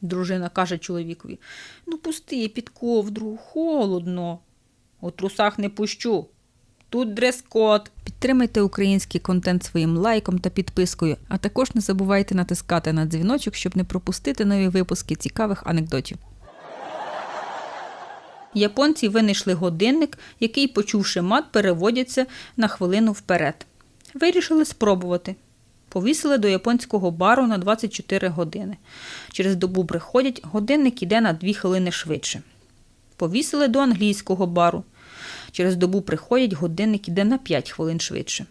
Дружина каже чоловікові. Ну, пусти під ковдру, холодно. У трусах не пущу. Тут дрес-код. Підтримайте український контент своїм лайком та підпискою, а також не забувайте натискати на дзвіночок, щоб не пропустити нові випуски цікавих анекдотів. Японці винайшли годинник, який, почувши мат, переводяться на хвилину вперед. Вирішили спробувати. Повісили до японського бару на 24 години. Через добу приходять, годинник іде на 2 хвилини швидше. Повісили до англійського бару. Через добу приходять, годинник іде на 5 хвилин швидше.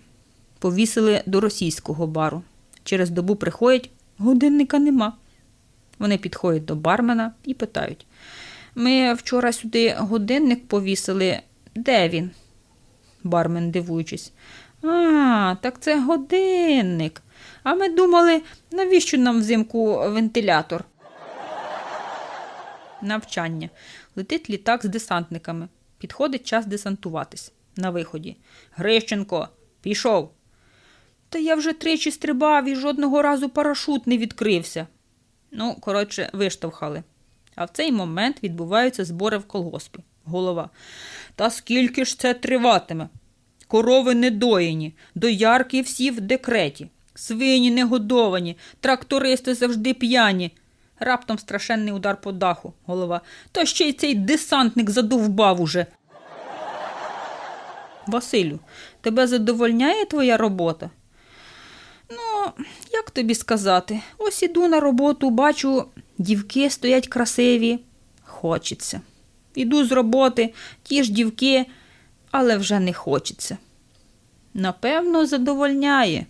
Повісили до російського бару. Через добу приходять, годинника нема. Вони підходять до бармена і питають: Ми вчора сюди годинник повісили. Де він? Бармен, дивуючись. А, так це годинник. А ми думали, навіщо нам взимку вентилятор? Навчання. Летить літак з десантниками. Підходить час десантуватись. На виході. Грищенко, пішов. Та я вже тричі стрибав і жодного разу парашут не відкрився. Ну, коротше, виштовхали. А в цей момент відбуваються збори в колгоспі. Голова. Та скільки ж це триватиме? Корови недоїні, доярки всі в декреті, свині негодовані, трактористи завжди п'яні. Раптом страшенний удар по даху. Голова. То ще й цей десантник задовбав уже. Василю, тебе задовольняє твоя робота? Ну, як тобі сказати? Ось іду на роботу, бачу, дівки стоять красиві. Хочеться. Іду з роботи, ті ж дівки, але вже не хочеться. Напевно, задовольняє.